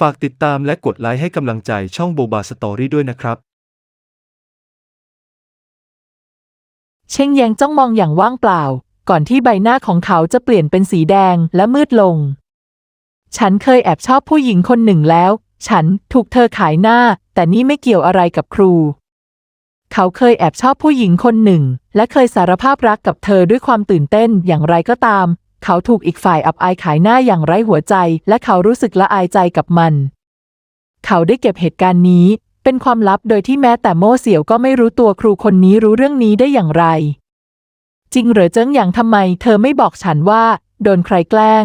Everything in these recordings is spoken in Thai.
ฝากติดตามและกดไลค์ให้กำลังใจช่องโบบาสตอรี่ด้วยนะครับ เช่งแยงจ้องมองอย่างว่างเปล่า ก่อนที่ใบหน้าของเขาจะเปลี่ยนเป็นสีแดงและมืดลง ฉันเคยแอบชอบผู้หญิงคนหนึ่งแล้ว ฉันถูกเธอขายหน้า แต่นี่ไม่เกี่ยวอะไรกับครู เขาเคยแอบชอบผู้หญิงคนหนึ่ง และเคยสารภาพรักกับเธอด้วยความตื่นเต้นอย่างไรก็ตาม เขาถูกอีกฝ่ายอับอายขายหน้าอย่างไร้หัวใจ และเขารู้สึกละอายใจกับมัน เขาได้เก็บเหตุการณ์นี้ เป็นความลับโดยที่แม้แต่โม่เสี่ยวก็ไม่รู้ตัวครูคนนี้รู้เรื่องนี้ได้อย่างไร จริงเหรือเจิ้งหยางทำไม เธอไม่บอกฉันว่า โดนใครแกล้ง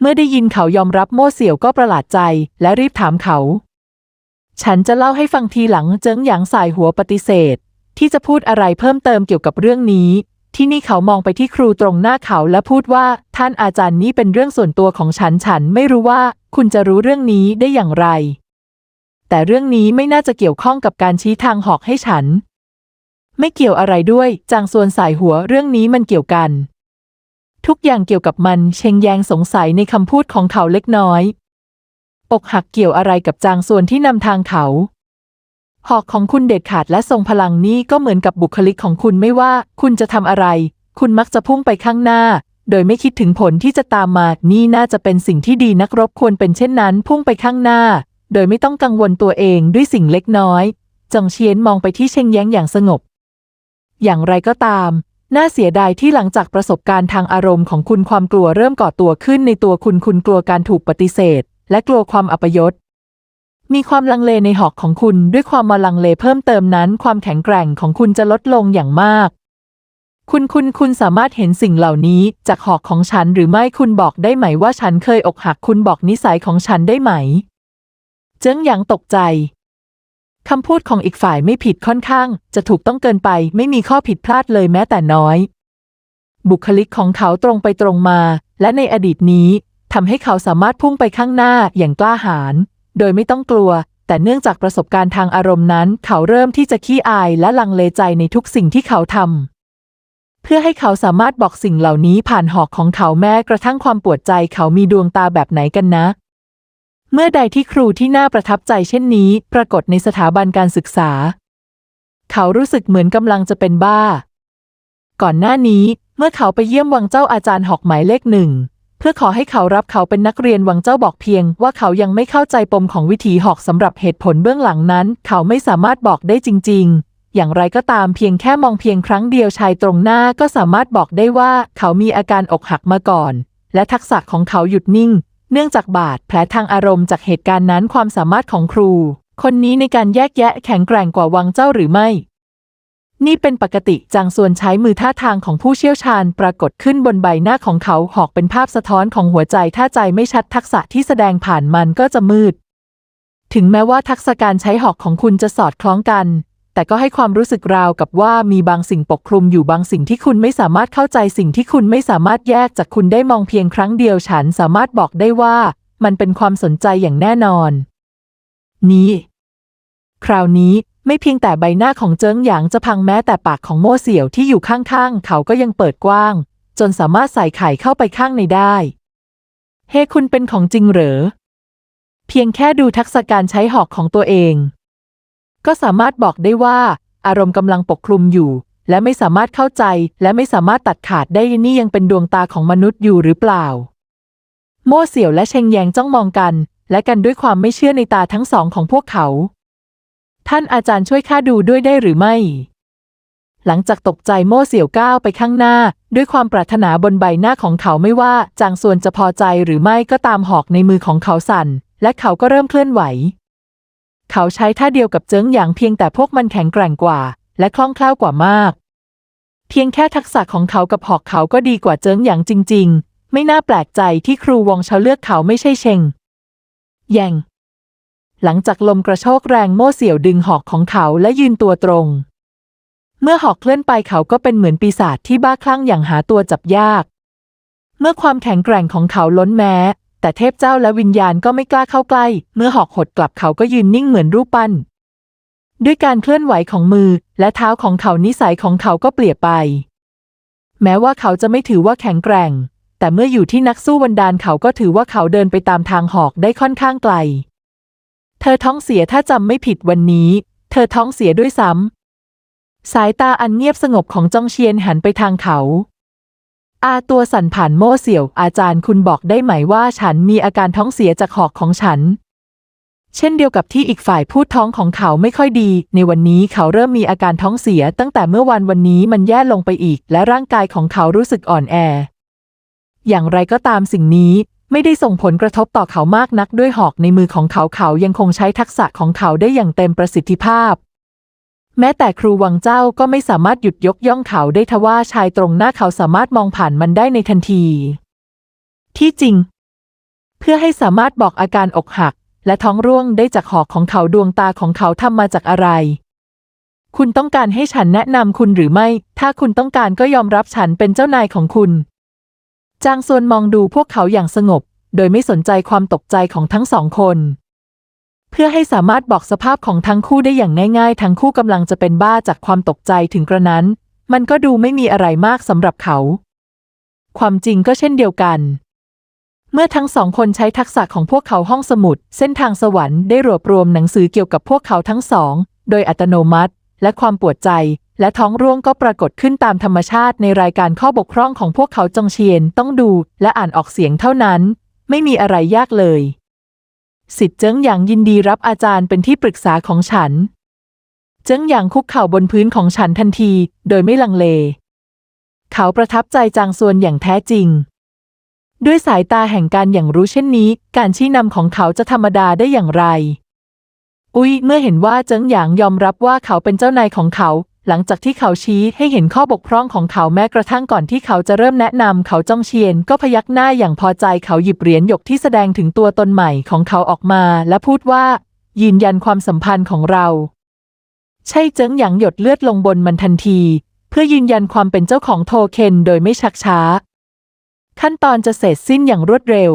เมื่อได้ยินเขายอมรับโม่เสี่ยวก็ประหลาดใจ และรีบถามเขา ฉันจะเล่าให้ฟังทีหลังเจิ้งหยางสายหัวปฏิเสธ ที่จะพูดอะไรเพิ่มเติมเกี่ยวกับเรื่องนี้ ที่นี่เขามองไปที่ครูตรงหน้าเขาและพูดว่า ท่านอาจารย์นี้เป็นเรื่องส่วนตัวของฉันฉันไม่รู้ว่า คุณจะรู้เรื่องนี้ได้อย่างไร แต่เรื่องนี้ไม่น่าจะเกี่ยวข้องกับการชี้ทางหอกให้ฉัน ไม่เกี่ยวอะไรด้วยจางซวนสายหัวเรื่องนี้มันเกี่ยวกัน ทุกอย่างเกี่ยวกับมันเชงแยงสงสัยในคำพูดของเขาเล็กน้อย อกหักเกี่ยวอะไรกับจางซวนที่นำทางเขา หอกของคุณเด็ดขาดและทรงพลังนี่ก็เหมือนกับบุคลิกของคุณไม่ว่า คุณจะทำอะไร คุณมักจะพุ่งไปข้างหน้า โดยไม่คิดถึงผลที่จะตามมา นี่น่าจะเป็นสิ่งที่ดีนักรบควรเป็นเช่นนั้น พุ่งไปข้างหน้า โดยไม่ต้องกังวลตัวเองด้วยสิ่งเล็กน้อยจงเชียนมองไปที่เชงแย้งอย่างสงบ อย่างไรก็ตาม น่าเสียดายที่หลังจากประสบการณ์ทางอารมณ์ของคุณความกลัวเริ่มก่อตัวขึ้นในตัวคุณคุณกลัวการถูกปฏิเสธ และกลัวความอัปยศ มีความลังเลในหอกของคุณด้วยความมาลังเลเพิ่มเติมนั้น ความแข็งแกร่งของคุณจะลดลงอย่างมาก คุณคุณคุณสามารถเห็นสิ่งเหล่านี้ จากหอกของฉันหรือไม่คุณบอกได้ไหมว่าฉันเคยอกหักคุณบอกนิสัยของฉันได้ไหม เจิ้งหยางตกใจคำพูดของอีกฝ่ายไม่ผิดค่อนข้าง จะถูกต้องเกินไปไม่มีข้อผิดพลาดเลยแม้แต่น้อย บุคลิกของเขาตรงไปตรงมา และในอดีตนี้ทำให้เขาสามารถพุ่งไปข้างหน้าอย่างกล้าหาญ โดยไม่ต้องกลัว แต่เนื่องจากประสบการณ์ทางอารมณ์นั้น เขาเริ่มที่จะขี้อายและลังเลใจในทุกสิ่งที่เขาทำ เพื่อให้เขาสามารถบอกสิ่งเหล่านี้ผ่านหอกของเขาแม้กระทั่งความปวดใจเขามีดวงตาแบบไหนกันนะ เมื่อใดที่ครูที่น่าประทับใจเช่นนี้ ปรากฏในสถาบันการศึกษา เขารู้สึกเหมือนกำลังจะเป็นบ้า ก่อนหน้านี้เมื่อเขาไปเยี่ยมวังเจ้าอาจารย์หอกหมายเลขหนึ่ง พื่อขอให้เขารับเขาเป็นนักเรียนวังเจ้าบอกเพียง ว่าเขายังไม่เข้าใจปมของวิถีหอกสำหรับเหตุผลเบื้องหลังนั้น เขาไม่สามารถบอกได้จริง ๆอย่างไรก็ตามเพียงแค่มองเพียงครั้งเดียวชายตรงหน้าก็สามารถบอกได้ว่าเขามีอาการอกหักมาก่อน และทักษะของเขาหยุดนิ่ง เนื่องจากบาดแผลทางอารมณ์จากเหตุการณ์นั้นความสามารถของครู คนนี้ในการแยกแยะแข็งแกร่งกว่าวังเจ้าหรือไม่ นี่เป็นปกติจางส่วนใช้มือท่าทางของผู้เชี่ยวชาญปรากฏขึ้นบนใบหน้าของเขาหอกเป็นภาพสะท้อนของหัวใจถ้าใจไม่ชัดทักษะที่แสดงผ่านมันก็จะมืด ถึงแม้ว่าทักษะการใช้หอกของคุณจะสอดคล้องกัน แต่ก็ให้ความรู้สึกราวกับว่ามีบางสิ่งปกคลุมอยู่บางสิ่งที่คุณไม่สามารถเข้าใจสิ่งที่คุณไม่สามารถแยกจากคุณได้มองเพียงครั้งเดียวฉันสามารถบอกได้ว่า มันเป็นความสนใจอย่างแน่นอน นี้ คราวนี้ ไม่เพียงแต่ใบหน้าของเจิ้งหยางจะพังแม้แต่ปากของโม่เสี่ยวที่อยู่ข้างๆ เขาก็ยังเปิดกว้าง จนสามารถใส่ไข่เข้าไปข้างในได้ เฮ้คุณเป็นของจริงเหรอ เพียงแค่ดูทักษะการใช้หอกของตัวเอง ก็สามารถบอกได้ว่า อารมณ์กำลังปกคลุมอยู่ และไม่สามารถเข้าใจ และไม่สามารถตัดขาดได้นี่ยังเป็นดวงตาของมนุษย์อยู่หรือเปล่า โม่เสี่ยวและเชงแยงจ้องมองกัน และกันด้วยความไม่เชื่อในตาทั้งสองของพวกเขา ท่านอาจารย์ช่วยข้าดูด้วยได้หรือไม่ หลังจากตกใจโม่เสี่ยวก้าวไปข้างหน้า ด้วยความปรารถนาบนใบหน้าของเขาไม่ว่าจางส่วนจะพอใจหรือไม่ก็ตามหอกในมือของเขาสั่น และเขาก็เริ่มเคลื่อนไหว เขาใช้ท่าเดียวกับเจิ้งหยางเพียงแต่พวกมันแข็งแกร่งกว่า และคล่องแคล่วกว่ามาก เพียงแค่ทักษะของเขากับหอกเขาก็ดีกว่าเจิ้งหยางจริง ๆ ไม่น่าแปลกใจที่ครูวงเชาเลือกเขาไม่ใช่เชงแยง หลังจากลมกระโชกแรงโม่เสี่ยวดึงหอกของเขาและยืนตัวตรง เมื่อหอกเคลื่อนไปเขาก็เป็นเหมือนปีศาจที่บ้าคลั่งอย่างหาตัวจับยาก เมื่อความแข็งแกร่งของเขาล้นแม้ แต่เทพเจ้าและวิญญาณก็ไม่กล้าเข้าใกล้ เมื่อหอกหดกลับเขาก็ยืนนิ่งเหมือนรูปปั้น ด้วยการเคลื่อนไหวของมือและเท้าของเขานิสัยของเขาก็เปลี่ยนไป แม้ว่าเขาจะไม่ถือว่าแข็งแกร่ง แต่เมื่ออยู่ที่นักสู้บันดาลเขาก็ถือว่าเขาเดินไปตามทางหอกได้ค่อนข้างไกล เธอท้องเสียถ้าจำไม่ผิดวันนี้ เธอท้องเสียด้วยซ้ำ สายตาอันเงียบสงบของจองเชียนหันไปทางเขา อาตัวสั่นผ่านโม่เสี่ยว อาจารย์คุณบอกได้ไหมว่าฉันมีอาการท้องเสียจากหอกของฉัน เช่นเดียวกับที่อีกฝ่ายพูดท้องของเขาไม่ค่อยดี ในวันนี้เขาเริ่มมีอาการท้องเสีย ตั้งแต่เมื่อวันวันนี้มันแย่ลงไปอีก และร่างกายของเขารู้สึกอ่อนแอ อย่างไรก็ตามสิ่งนี้ ไม่ได้ส่งผลกระทบต่อเขามากนักด้วยหอกในมือของเขาเขายังคงใช้ทักษะของเขาได้อย่างเต็มประสิทธิภาพ แม้แต่ครูวังเจ้าก็ไม่สามารถหยุดยกย่องเขาได้ทว่าชายตรงหน้าเขาสามารถมองผ่านมันได้ในทันที ที่จริง เพื่อให้สามารถบอกอาการอกหัก และท้องร่วงได้จากหอกของเขาดวงตาของเขาทำมาจากอะไรคุณต้องการให้ฉันแนะนำคุณหรือไม่ ถ้าคุณต้องการก็ยอมรับฉันเป็นเจ้านายของคุณ จางซวนมองดูพวกเขาอย่างสงบ โดยไม่สนใจความตกใจของทั้งสองคน เพื่อให้สามารถบอกสภาพของทั้งคู่ได้อย่างง่าย ๆ ทั้งคู่กำลังจะเป็นบ้าจากความตกใจถึงกระนั้น มันก็ดูไม่มีอะไรมากสำหรับเขา ความจริงก็เช่นเดียวกัน เมื่อทั้งสองคนใช้ทักษะของพวกเขาห้องสมุด เส้นทางสวรรค์ได้รวบรวมหนังสือเกี่ยวกับพวกเขาทั้งสอง โดยอัตโนมัติ และความปวดใจ และท้องร่วงก็ปรากฏขึ้นตามธรรมชาติในรายการข้อบกพร่องของพวกเขาจงเชียนต้องดูและอ่านออกเสียงเท่านั้น ไม่มีอะไรยากเลยสิทธิ์เจิ้งหยางยินดีรับอาจารย์เป็นที่ปรึกษาของฉัน เจิ้งหยางคุกเข่าบนพื้นของฉันทันที โดยไม่ลังเล เขาประทับใจจางซวนอย่างแท้จริง ด้วยสายตาแห่งการอย่างรู้เช่นนี้ การชี้นำของเขาจะธรรมดาได้อย่างไร อุ้ยเมื่อเห็นว่าเจิ้งหยางยอมรับว่าเขาเป็นเจ้านายของเขา หลังจากที่เขาชี้ให้เห็นข้อบกพร่องของเขาแม้กระทั่งก่อนที่เขาจะเริ่มแนะนำเขาจ้องเชียนก็พยักหน้าอย่างพอใจเขาหยิบเหรียญหยกที่แสดงถึงตัวตนใหม่ของเขาออกมา และพูดว่า ยืนยันความสัมพันธ์ของเรา ใช่เจิ้งหยางหยดเลือดลงบนมันทันที เพื่อยืนยันความเป็นเจ้าของโทเค็นโดยไม่ชักช้า ขั้นตอนจะเสร็จสิ้นอย่างรวดเร็ว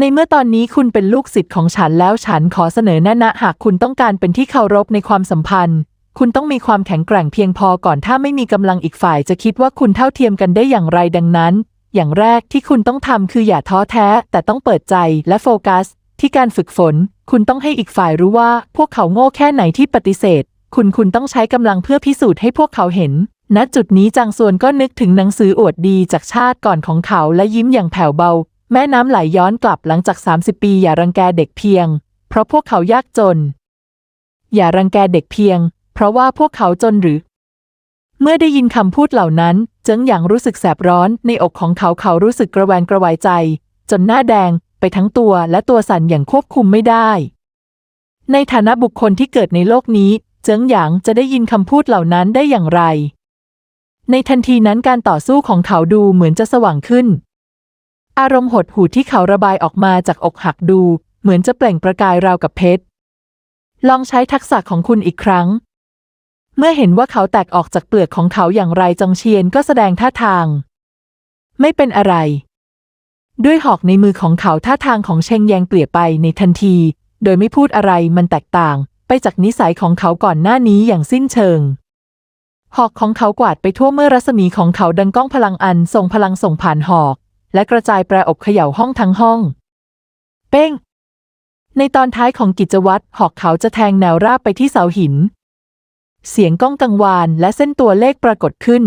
ในเมื่อตอนนี้คุณเป็นลูกศิษย์ของฉันแล้วฉันขอเสนอแนะนะหากคุณต้องการเป็นที่เคารพในความสัมพันธ์ คุณต้องมีความแข็งแกร่งเพียงพอก่อนถ้าไม่มีกำลังอีกฝ่ายจะคิดว่าคุณเท่าเทียมกันได้อย่างไรดังนั้น อย่างแรกที่คุณต้องทำคืออย่าท้อแท้ แต่ต้องเปิดใจและโฟกัส ที่การฝึกฝน คุณต้องให้อีกฝ่ายรู้ว่า พวกเขาโง่แค่ไหนที่ปฏิเสธ คุณคุณต้องใช้กำลังเพื่อพิสูจน์ให้พวกเขาเห็นณจุดนี้จางซวนก็นึกถึงหนังสืออวดดีจากชาติก่อนของเขาและยิ้มอย่างแผ่วเบา แม่น้ำไหลย้อนกลับหลังจาก 30 ปีอย่ารังแกเด็กเพียง เพราะพวกเขายากจน อย่ารังแกเด็กเพียง เพราะว่าพวกเขาจนหรือ เมื่อได้ยินคำพูดเหล่านั้น เจิงหยางรู้สึกแสบร้อนในอกของเขาเขารู้สึกกระแวนกระวายใจ จนหน้าแดงไปทั้งตัวและตัวสั่นอย่างควบคุมไม่ได้ ในฐานะบุคคลที่เกิดในโลกนี้ เจิงหยางจะได้ยินคำพูดเหล่านั้นได้อย่างไร ในทันทีนั้นการต่อสู้ของเขาดูเหมือนจะสว่างขึ้น อารมณ์หดหู่ที่เขาระบายออกมาจากอกหักดู เหมือนจะเปล่งประกายราวกับเพชร ลองใช้ทักษะของคุณอีกครั้ง เมื่อเห็นว่าเขาแตกออกจากเปลือกของเขาอย่างไรจองเชียนก็แสดงท่าทาง ไม่เป็นอะไร ด้วยหอกในมือของเขาท่าทางของเชงแยงเปลี่ยนไปในทันที โดยไม่พูดอะไรมันแตกต่าง ไปจากนิสัยของเขาก่อนหน้านี้อย่างสิ้นเชิงหอกของเขากวาดไปทั่วเมื่อรัศมีของเขาดังก้องพลังอันทรงพลังส่งผ่านหอก และกระจายแปรอบเขย่าห้องทั้งห้อง เป้ง ในตอนท้ายของกิจวัตรหอกเขาจะแทงแนวราบไปที่เสาหิน เสียงก้องกังวานและเส้นตัวเลขปรากฏขึ้น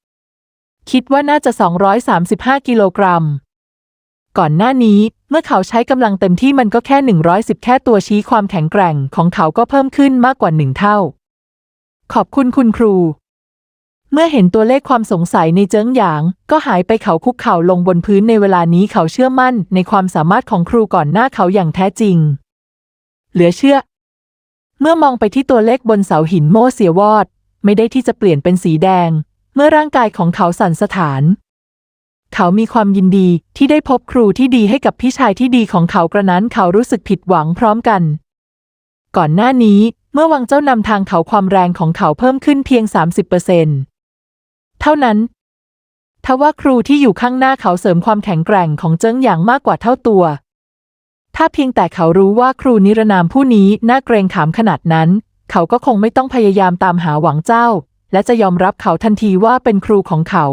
235 คิดว่าน่าจะ 235 กิโลกรัม ก่อนหน้านี้เมื่อเขาใช้กำลังเต็มที่มันก็แค่ 110 แค่ตัวชี้ความแข็งแกร่งของเขาก็เพิ่มขึ้นมากกว่าหนึ่งเท่า ขอบคุณคุณครู เมื่อเห็นตัวเลขความสงสัยในเจิ้งหยาง ก็หายไปเขาคุกเข่าลงบนพื้นในเวลานี้เขาเชื่อมั่นในความสามารถของครูก่อนหน้าเขาอย่างแท้จริง เหลือเชื่อ เมื่อมองไปที่ตัวเลขบนเสาหินโม่เสียวอด ไม่ได้ที่จะเปลี่ยนเป็นสีแดง เมื่อร่างกายของเขาสั่นสะท้าน เขามีความยินดีที่ได้พบครูที่ดีให้กับพี่ชายที่ดีของเขากระนั้นเขารู้สึกผิดหวังพร้อมกัน ก่อนหน้านี้เมื่อวังเจ้านำทางเขาความแรงของเขาเพิ่มขึ้นเพียง 30% เท่านั้นทว่าครูที่อยู่ข้างหน้าเขาเสริมความแข็งแกร่งของเจิ้งหยางมากกว่าเท่าตัว ถ้าเพียงแต่เขารู้ว่าครูนิรนามผู้นี้น่าเกรงขามขนาดนั้น เขาก็คงไม่ต้องพยายามตามหาหวังเจ้า และจะยอมรับเขาทันทีว่าเป็นครูของเขา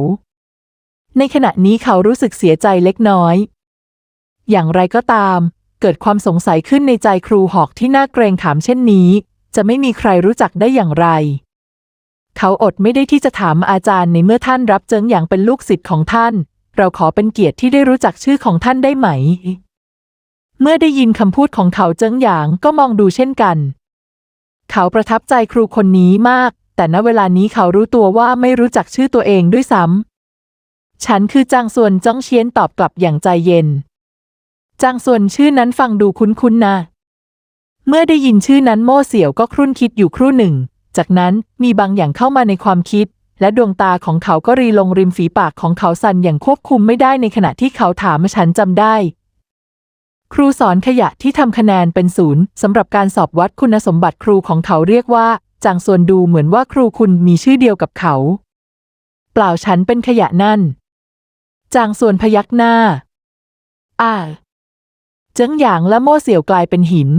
ในขณะนี้เขารู้สึกเสียใจเล็กน้อย อย่างไรก็ตาม เกิดความสงสัยขึ้นในใจครูหอกที่น่าเกรงขามเช่นนี้ จะไม่มีใครรู้จักได้อย่างไร เขาอดไม่ได้ที่จะถามอาจารย์ในเมื่อท่านรับเจิงอย่างเป็นลูกศิษย์ของท่าน เราขอเป็นเกียรติที่ได้รู้จักชื่อของท่านได้ไหม เมื่อได้ยินคำพูดของเขาเจิงหยางก็มองดูเช่นกัน เขาประทับใจครูคนนี้มาก แต่ณเวลานี้เขารู้ตัวว่าไม่รู้จักชื่อตัวเองด้วยซ้ำฉันคือจางส่วนจ้องเชียนตอบกลับอย่างใจเย็นจางส่วนชื่อนั้นฟังดูคุ้นๆนะ เมื่อได้ยินชื่อนั้นโม่เสี่ยวก็ครุ่นคิดอยู่ครู่หนึ่ง จากนั้นมีบางอย่างเข้ามาในความคิด และดวงตาของเขาก็รีลงริมฝีปากของเขาสั่นอย่างควบคุมไม่ได้ในขณะที่เขาถามฉันจำได้ ครูสอนขยะที่ทำคะแนนเป็นศูนย์สำหรับการสอบวัดคุณสมบัติครูของเขาเรียกว่าจางส่วนดูเหมือนว่าครูคุณมีชื่อเดียวกับเขา เปล่าฉันเป็นขยะนั่น จางส่วนพยักหน้า อ่าเจิ้งหยางและโม่เสี่ยวกลายเป็นหิน